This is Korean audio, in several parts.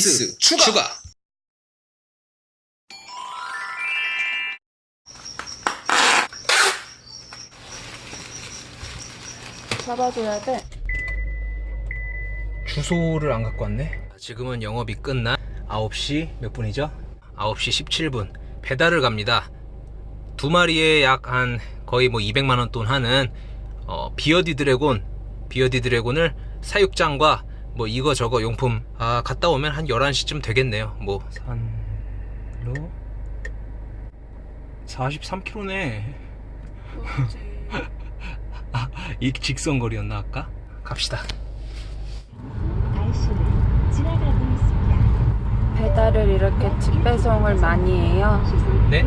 서비스, 추가. 잡아줘야 돼. 주소를 안 갖고 왔네. 지금은 영업이 끝나 9시 몇 분이죠? 9시 17분. 배달을 갑니다. 두 마리에 약 한 거의 뭐 200만 원 돈 하는 어, 비어디 드래곤, 비어디 드래곤을 사육장과 뭐 이거 저거 용품 아 갔다 오면 한 11시쯤 되겠네요. 뭐 산로 43km네. 아, 이 직선 거리였나 아까? 갑시다. 배달을 이렇게 집 배송을 많이 해요. 네?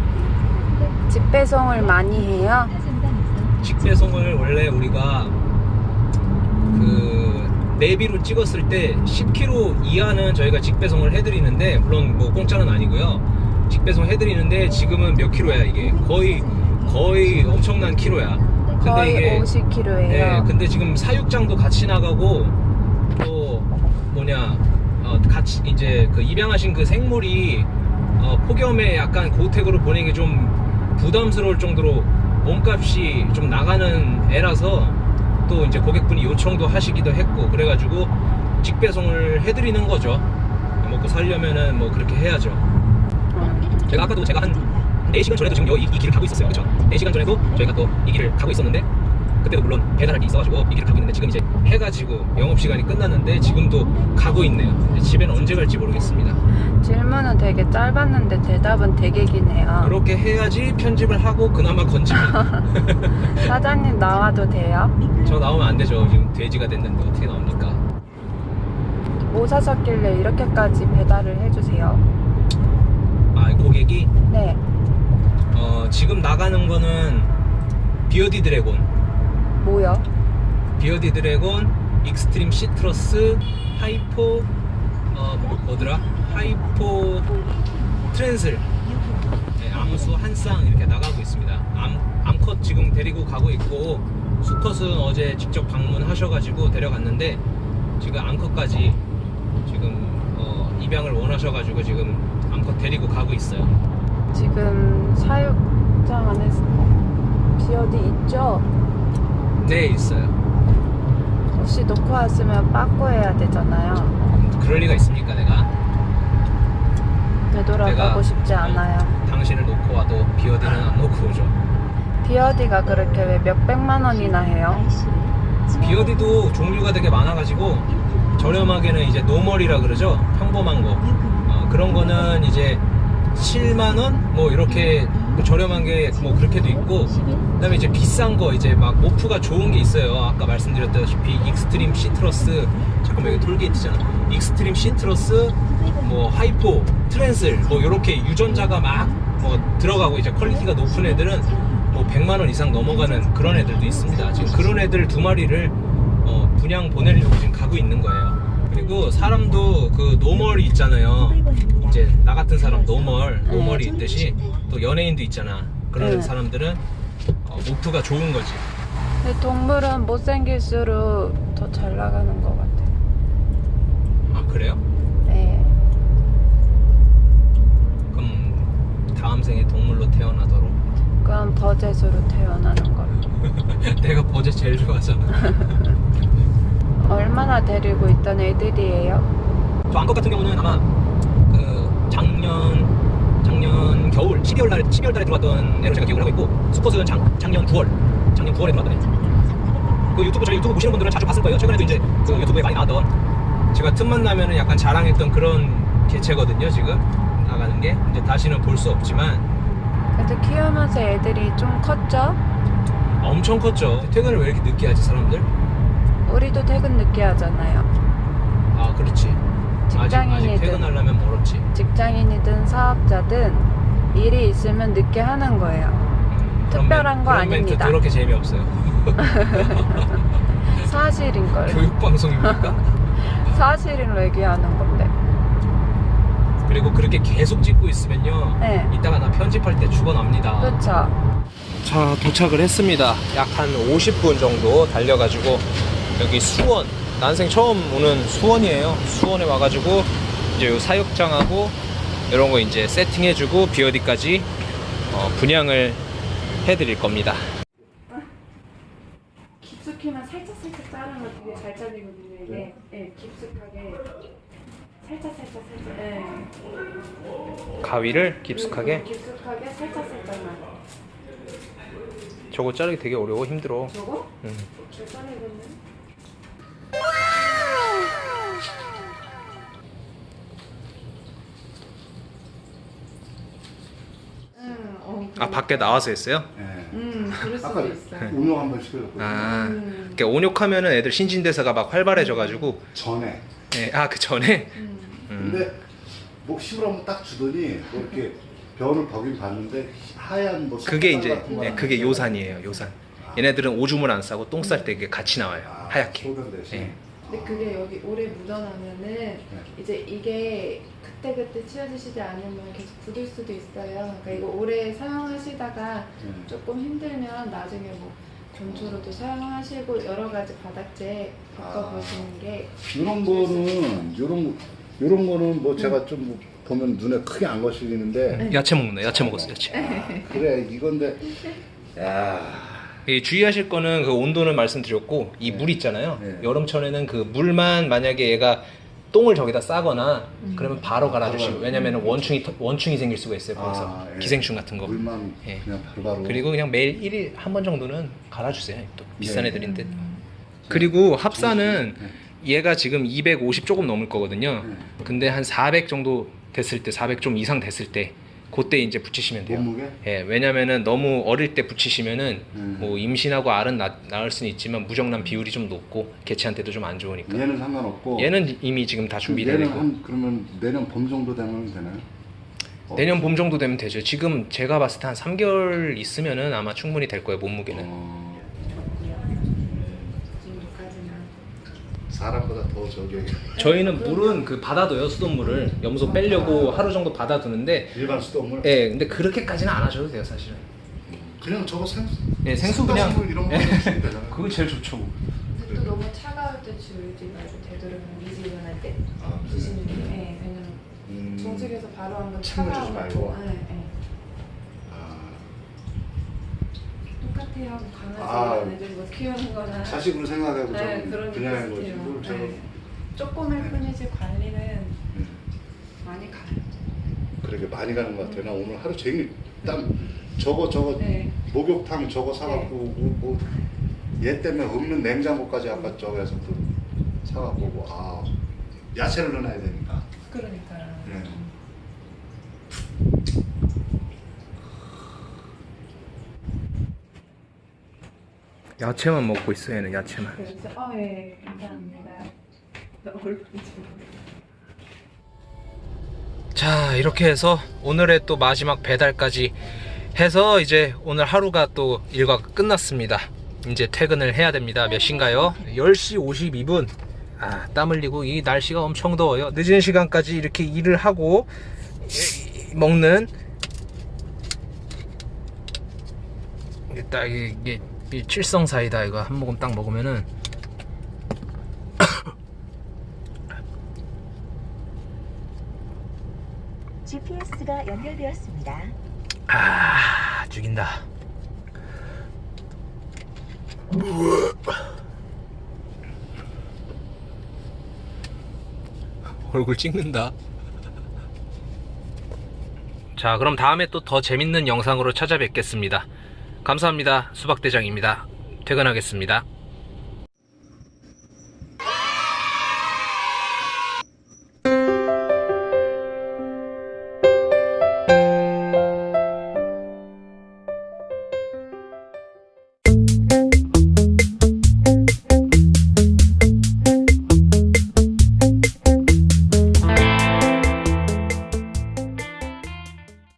집 배송을 많이 해요. 사진관에서 직배송을 원래 우리가 그 내비로 찍었을 때 10km 이하는 저희가 직배송을 해드리는데 물론 뭐 공짜는 아니고요. 직배송 해드리는데 지금은 몇 킬로야 이게 거의 거의 엄청난 킬로야. 근데 거의 이게 50kg예요. 네, 근데 지금 사육장도 같이 나가고 또 뭐냐 어, 같이 이제 그 입양하신 그 생물이 어, 폭염에 약간 고택으로 보내기 좀 부담스러울 정도로 몸값이 좀 나가는 애라서 또 이제 고객분이 요청도 하시기도 했고 그래가지고 직배송을 해드리는 거죠. 먹고 살려면은 뭐 그렇게 해야죠. 음. 제가 아까도 제가 한 4시간 전에도 지금 이, 이 길을 가고 있었어요. 그쵸? 4시간 전에도 저희가 또 이 길을 가고 있었는데 그때도 물론 배달할 게 있어가지고 이 길을 가고 있는데 지금 이제 해가 지고 영업시간이 끝났는데 지금도 가고 있네요. 집에는 언제 갈지 모르겠습니다. 질문은 되게 짧았는데 대답은 되게 기네요. 그렇게 해야지 편집을 하고 그나마 건집니다. 사장님 나와도 돼요? 저 나오면 안 되죠. 지금 돼지가 됐는데 어떻게 나옵니까? 뭐 사셨길래 이렇게까지 배달을 해주세요? 아 고객이 네. 어, 지금 나가는 거는 비어디 드래곤 뭐요? 비어디 드래곤, 익스트림 시트러스, 하이포, 어, 뭐, 뭐더라? 하이포 트랜슬, 네, 암수 한 쌍 이렇게 나가고 있습니다. 암, 암컷 지금 데리고 가고 있고, 수컷은 어제 직접 방문하셔가지고 데려갔는데, 지금 암컷까지 지금 어, 입양을 원하셔가지고 지금 암컷 데리고 가고 있어요. 지금 사육장 안에 비어디 있죠? 네, 있어요. 혹시 놓고 왔으면 빠꾸 해야 되잖아요. 그럴 리가 있습니까, 내가? 되돌아가고 내가- 싶지 않아요. 당신을 놓고 와도 비어디는 안 놓고 오죠. 비어디가 그렇게 왜 몇백만 원이나 해요? 비어디도 종류가 되게 많아가지고 저렴하게는 이제 노멀이라 그러죠 평범한 거 어, 그런 거는 이제 7만 원 뭐 이렇게 뭐 저렴한 게 뭐 그렇게도 있고 그다음에 이제 비싼 거 이제 막 모프가 좋은 게 있어요 아까 말씀드렸다시피 익스트림 시트러스 잠깐만 여기 톨게이트잖아 익스트림 시트러스 뭐 하이포 트랜슬 뭐 이렇게 유전자가 막 뭐 들어가고 이제 퀄리티가 높은 애들은 뭐 100만 원 이상 넘어가는 그런 애들도 있습니다. 지금 그런 애들 두 마리를 어, 분양 보내려고 지금 가고 있는 거예요. 그리고 사람도 그 노멀이 있잖아요. 이제 나 같은 사람 노멀, 노멀이 있듯이 또 연예인도 있잖아. 그런 네. 사람들은 어, 모프가 좋은 거지. 근데 동물은 못생길수록 더 잘 나가는 것 같아요. 아 그래요? 네. 그럼 다음 생에 동물로 태어나도록. 그건 버젯으로 태어나는 걸로. 내가 버제 제일 좋아하잖아. 얼마나 데리고 있던 애들이에요? 저 암컷 같은 경우는 아마 그 작년 작년 겨울 12월 달에 12월 달에 들어왔던 애로 제가 기억을 하고 있고 수컷은 작, 작년 9월 작년 9월에 들어왔던 애. 그 유튜브 저희 유튜브 보시는 분들은 자주 봤을 거예요. 최근에도 이제 그 유튜브에 많이 나왔던 제가 틈만 나면은 약간 자랑했던 그런 개체거든요. 지금 나가는 게 이제 다시는 볼 수 없지만 그래도 키우면서 애들이 좀 컸죠? 엄청 컸죠. 퇴근을 왜 이렇게 늦게 하지 사람들? 우리도 퇴근 늦게 하잖아요. 아 그렇지. 직장인이든 퇴근하려면 멀었지. 직장인이든 사업자든 일이 있으면 늦게 하는 거예요. 음, 그런 특별한 멘- 거 그런 멘트 아닙니다. 그렇게 재미없어요. 사실인 걸. 교육 방송입니까? 사실을 얘기하는 건데. 그리고 그렇게 계속 찍고 있으면요. 네. 이따가 나 편집할 때 죽어납니다. 그쵸? 자, 도착을 했습니다. 약 한 50분 정도 달려가지고 여기 수원 난생 처음 오는 수원이에요. 수원에 와가지고 이제 요 사육장하고 이런 거 이제 세팅해주고 BOD까지 어, 분양을 해드릴 겁니다. 깊숙이만 살짝 살짝 자르면 되게 잘 잘리거든요. 이게 네, 깊숙하게 살짝 살짝 살짝. 네. 가위를 깊숙하게. 깊숙하게 살짝 살짝만. 저거 자르기 되게 어려워 힘들어. 저거? 음. 잘 자르겠네. 밖에 나와서 했어요? 예. 음, 그럴 수도 아까 있어. 운영 한번 시켜줬거든요. 아, 음. 그러니까 온욕하면은 애들 신진대사가 막 활발해져가지고, 전에. 네, 아그 전에. 음. 음. 근데 뭐 심으라면 딱 주더니 뭐 이렇게 변을 보긴 봤는데 하얀 뭐 그게 이제 같은 거 네, 하나 그게 있어요. 요산이에요, 요산. 얘네들은 오줌을 안 싸고 똥 쌀 때 이게 같이 나와요, 아, 하얗게. 소변 대신. 네. 근데 그게 여기 오래 묻어나면은 이제 이게 그때 그때 치워주시지 않으면 계속 굳을 수도 있어요. 그러니까 이거 오래 사용하시다가 네. 조금 힘들면 나중에 뭐 건초로도 사용하시고 여러 가지 바닥재 바꿔보시는 게 이런 거는 요런 요런 거는 뭐 제가 좀뭐 보면 눈에 크게 안 거슬리는데 야채 먹는다, 야채 먹었어, 야채. 그래 이건데 야 이 주의하실 거는 그 온도는 말씀드렸고 이 물 있잖아요. 네. 여름철에는 그 물만 만약에 얘가 똥을 저기다 싸거나 그러면 바로 갈아주시고 바로 왜냐면 원충이 터- 원충이 생길 수가 있어요 거기서 아, 예. 기생충 같은 거. 물만 예. 그냥 바로바로 그리고 그냥 매일 1일 한 번 정도는 갈아주세요. 또 비싼 네. 애들인데. 그리고 합사는 네. 얘가 지금 250 조금 넘을 거거든요. 네. 근데 한 400 정도 됐을 때, 400 좀 이상 됐을 때, 그때 이제 붙이시면 돼요. 몸무게? 예, 왜냐면은 너무 어릴 때 붙이시면은 음. 뭐 임신하고 알은 낳, 낳을 수는 있지만 무정란 비율이 좀 높고 개체한테도 좀 안 좋으니까. 얘는 상관없고 얘는 이미 지금 다 준비되어 얘는 있고 한 그러면 내년 봄 정도 되면 되나요? 어. 내년 봄 정도 되면 되죠. 지금 제가 봤을 때 한 3개월 있으면은 아마 충분히 될 거예요 몸무게는. 어, 그 정도까지는 사람보다 더 저기 저희는 물은 그 받아둬요 수돗물을 염소 빼려고 하루 정도 받아두는데 일반 수돗물 예 근데 그렇게까지는 안 하셔도 돼요 사실은 그냥 저거 생 예 생수 그냥 이런 거 예. 주면 되잖아요. 그거 제일 좋죠 근데 또 너무 차가울 때 지우지 말고 되도록이면 미지근할 때 아, 그래? 드시는 게 예, 왜냐면 음. 정식에서 바로 주지 차가운 말고. 거 예, 예. 아, 똑같아요 강아지 아. 뭐 키우는 거나 자식으로 생각하고 네, 그런 한 거지. 비슷해요. 그걸 제가 네. 조그만 뿐이지 관리는 음, 많이 가요. 그렇게 많이 가는 것 같아요. 나 오늘 하루 종일 땀 저거 저거 네. 목욕탕 저거 사갖고 뭐, 뭐얘 때문에 없는 냉장고까지 아까 저기서 또 사갖고 오고 아 야채를 넣어놔야 되니까. 그러니까요. 네. 야채만 먹고 있어요 얘는 야채만. 어, 예, 감사합니다. 자 이렇게 해서 오늘의 또 마지막 배달까지 해서 이제 오늘 하루가 또 일과가 끝났습니다. 이제 퇴근을 해야 됩니다. 몇 시인가요? 10시 52분. 아 땀 흘리고 이 날씨가 엄청 더워요. 늦은 시간까지 이렇게 일을 하고 이- 먹는 이게 딱 이게 이 칠성 사이다 이거 한 모금 딱 먹으면은. GPS가 연결되었습니다. 아 죽인다. 얼굴 찍는다. 자 그럼 다음에 또 더 재밌는 영상으로 찾아뵙겠습니다 감사합니다. 수박대장입니다. 퇴근하겠습니다